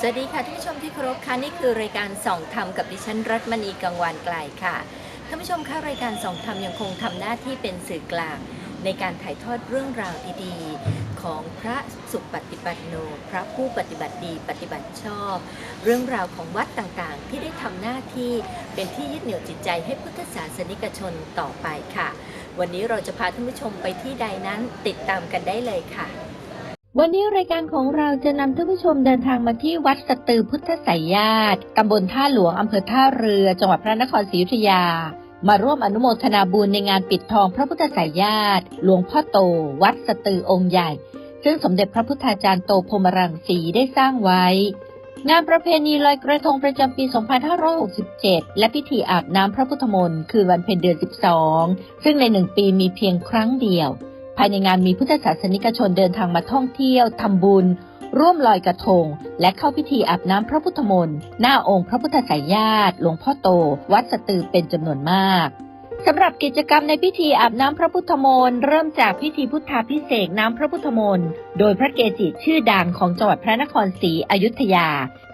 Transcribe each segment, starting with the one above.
สวัสดีค่ะท่านผู้ชมที่เคารพค่ะนี่คือรายการส่องธรรมกับดิฉันรัตมณีกังวานไกลค่ะท่านผู้ชมคะรายการส่องธรรมยังคงทำหน้าที่เป็นสื่อกลาง ในการถ่ายทอดเรื่องราวดีๆ ของพระสุปฏิบัติโน พระผู้ปฏิบัติดีปฏิบัติชอบ เรื่องราวของวัดต่างๆ ที่ได้ทำหน้าที่เป็นที่ยึดเหนี่ยวจิตใจให้พุทธศาสนิกชนต่อไปค่ะ วันนี้เราจะพาท่านผู้ชมไปที่ใดนั้นติดตามกันได้เลยค่ะ วันนี้รายการของเราจะนำท่านผู้ชมเดินทางมาที่วัดสตือพุทธไสยญาติตำบลท่าหลวงอำเภอท่าเรือ จังหวัดพระนครศรีอยุธยา มาร่วมอนุโมทนาบุญในงานปิดทองพระพุทธไสยญาติหลวงพ่อโต วัดสตือองค์ใหญ่ ซึ่งสมเด็จพระพุทธาจารย์โตพรมรังสีได้สร้างไว้ งานประเพณีลอยกระทงประจำปี 2567 และพิธีอาบน้ำพระพุทธมนต์คือวันเพ็ญเดือน 12 ซึ่งในหนึ่งปีมีเพียงครั้งเดียว ภายในงานมีพุทธศาสนิกชนเดินทางมาท่องเที่ยวทำบุญ ร่วมลอยกระทง และเข้าพิธีอาบน้ำพระพุทธมนต์หน้าองค์พระพุทธสายญาติหลวงพ่อโต วัดสตือเป็นจำนวนมากสำหรับกิจกรรมในพิธีอาบน้ำพระพุทธมนต์เริ่มจากพิธีพุทธาพิเศษน้ำพระพุทธมนต์โดยพระเกจิชื่อดังของจังหวัดพระนครศรีอยุธยา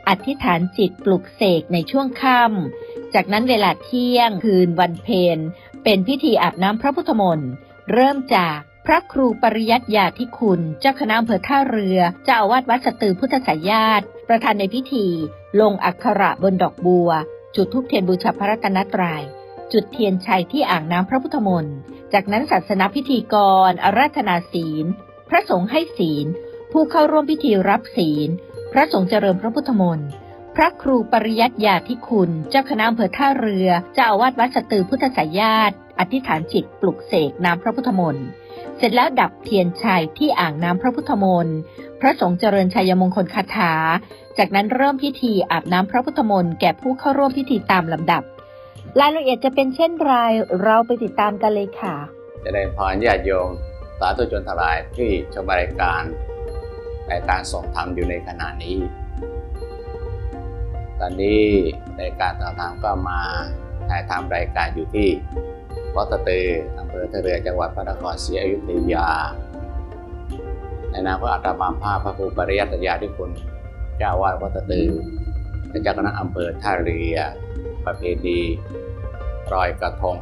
อธิษฐานจิตปลุกเสกในช่วงค่ำจากนั้นเวลาเที่ยงคืนวันเพ็ญเป็นพิธีอาบน้ำพระพุทธมนต์เริ่มจาก พระครูปริยัติยาธิคุณ เจ้าคณะอำเภอท่าเรือ เจ้าอาวาสวัดสตือพุทธสายญาติประธานในพิธี ลงอักขระบนดอกบัว จุดธูปเทียนบูชาพระรัตนตรยัย จุดเทียนชัยที่อ่างน้ำพระพุทธมนต์ จากนั้นศาสนาพิธีกร อาราธนาศีล พระสงฆ์ให้ศีล ผู้เข้าร่วมพิธีรับศีล พระสงฆ์เจริญพระพุทธมนต์พระครูปริยัติยาธิคุณ เจ้าคณะอำเภอท่าเรือ เจ้าอาวาสวัดสตือพุทธสายญาติอธิษฐานจิตปลุกเสกน้ำพระพุทธมนต์ เสร็จแล้วดับเทียนชัยที่อ่างน้ำพระพุทธมนต์ พระสงฆ์เจริญชัยมงคลคาถา จากนั้นเริ่มพิธีอาบน้ำพระพุทธมนต์แก่ผู้เข้าร่วมพิธีตามลำดับ รายละเอียดจะเป็นเช่นไรเราไปติดตามกันเลยค่ะเจริญพรญาติโยมสาธุชนทั้งหลายที่ชมรายการรายการส่งธรรมอยู่ในขณะนี้ ตอนนี้รายการส่งธรรมก็มาถ่ายทำรายการอยู่ที่ วัดตะตืออำเภอทะเรือจังหวัดพระนครศรีอยุธยา ในนามพระอาตมาภาพพระครูปริยัติยาธิคุณเจ้าวาดวัดตะตือและเจ้าคณะอำเภอท่าเรือประเพณีรอยกระทง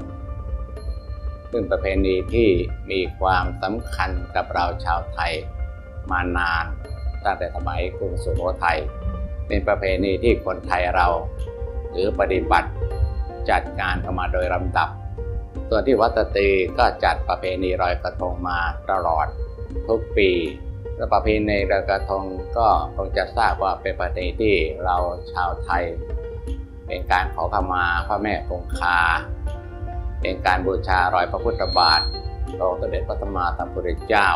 ซึ่งประเพณีที่มีความสำคัญกับเราชาวไทยมานานตั้งแต่สมัยกรุงสุโขทัยเป็นประเพณีที่คนไทยเรา หรือปฏิบัติจัดการกันมาโดยลำดับ ส่วนที่วัดตตีก็จัดประเพณีลอยกระทงมาตลอดทุกปีและประเพณีลอยกระทงก็คงจะทราบว่าเป็นประเพณีที่เราชาวไทย เป็นการขอขมาพระแม่คงคา เป็นการบูชารอยพระพุทธบาทองค์สมเด็จพระสัมมาสัมพุทธเจ้า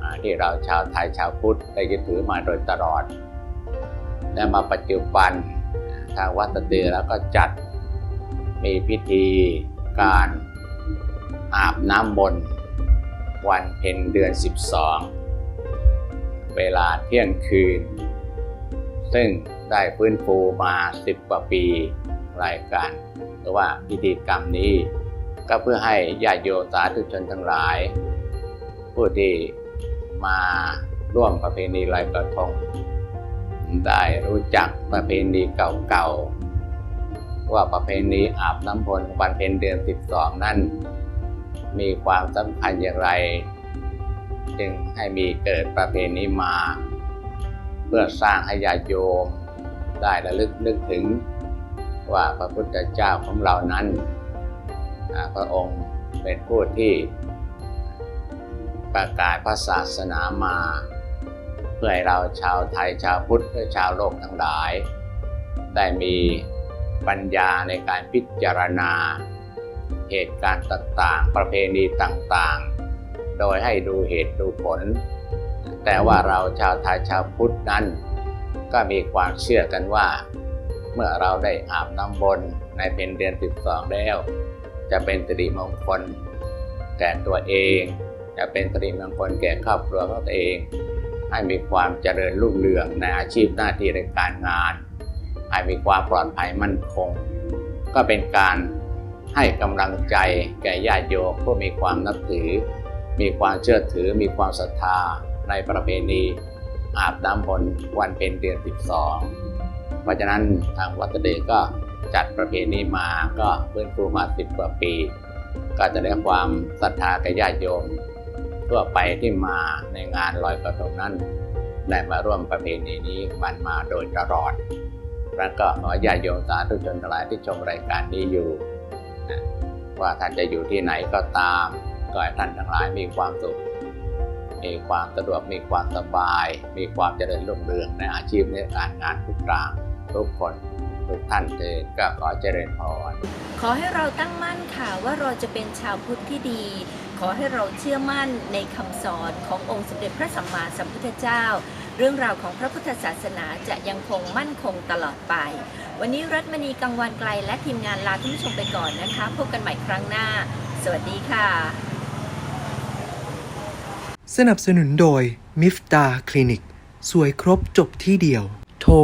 อ่าที่เราชาวไทยชาวพุทธได้ยึดถือมาโดยตลอด และมาปัจจุบันทางวัดตะเตือแล้วก็จัดมีพิธี การอาบน้ำมนต์วันเพ็ญเดือน 12 เวลาเที่ยงคืน ซึ่งได้ฟื้นฟูมา10กว่าปีรายการหรือว่าพิธีกรรมนี้ ก็เพื่อให้ญาติโยมสาธุชนทั้งหลาย ผู้ที่มาร่วมประเพณีลอยกระทง ได้รู้จักประเพณีเก่าๆ ว่าประเพณีอาบน้ำพลวันเพ็ญเดือน 12 นั้น มีความสำคัญอย่างไร จึงให้มีเกิดประเพณีมา เพื่อสร้างให้ญาติโยมได้ระลึกนึกถึงว่าพระพุทธเจ้าของเรานั้นพระองค์เป็นผู้ที่ประกาศพระศาสนามา เพื่อให้เราชาวไทยชาวพุทธและชาวโลกทั้งหลาย ได้มี ปัญญาในการพิจารณา เหตุการณ์ต่างๆ ประเพณีต่างๆ โดยให้ดูเหตุดูผล แต่ว่าเราชาวไทยชาวพุทธนั้น ก็มีความเชื่อกันว่า เมื่อเราได้อาบน้ำมนในเพ็ญเดือน12แล้ว จะเป็นสิริมงคลแก่ตัวเองจะเป็นสิริมงคลแก่ครอบครัวของตัวเอง ให้มีความเจริญรุ่งเรืองในอาชีพหน้าที่ในการงาน ให้มีความปลอดภัยมั่นคง ก็เป็นการให้กำลังใจแก่ญาติโยมผู้มีความนับถือ มีความเชื่อถือ มีความศรัทธาในประเพณี อาบน้ำมนต์วันเป็นเดือน 12 เพราะฉะนั้นทางวัดตเดชก็จัดประเพณีมาก็ฟื้นฟูมา10กว่าปี ก็จะได้ความศรัทธาแก่ญาติโยมทั่วไปที่มาในงานลอยกระทงนั้นได้มาร่วมประเพณีนี้มันมาโดยตลอด แล้วก็ขอญาติโยมสาธุชนทั้งหลายที่ชมรายการนี้อยู่ ว่าท่านจะอยู่ที่ไหนก็ตามก็ให้ท่านทั้งหลายมีความสุข มีความสะดวก มีความสบาย มีความเจริญรุ่งเรืองในอาชีพในการงานทุกอย่างทุกคนทุกท่านเถิดก็ขอเจริญพร ขอให้เราตั้งมั่นค่ะว่าเราจะเป็นชาวพุทธที่ดี ขอให้เราเชื่อมั่นในคำสอนขององค์สมเด็จพระสัมมาสัมพุทธเจ้า เรื่องราวของพระพุทธศาสนาจะยังคงมั่นคงตลอดไป วันนี้รัตมณีกังวานไกลและทีมงานลาท่านผู้ชมไปก่อนนะคะ พบกันใหม่ครั้งหน้า สวัสดีค่ะ สนับสนุนโดยมิฟตาคลินิกสวยครบจบที่เดียว โทร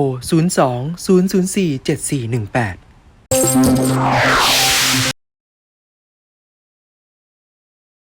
02 004 7418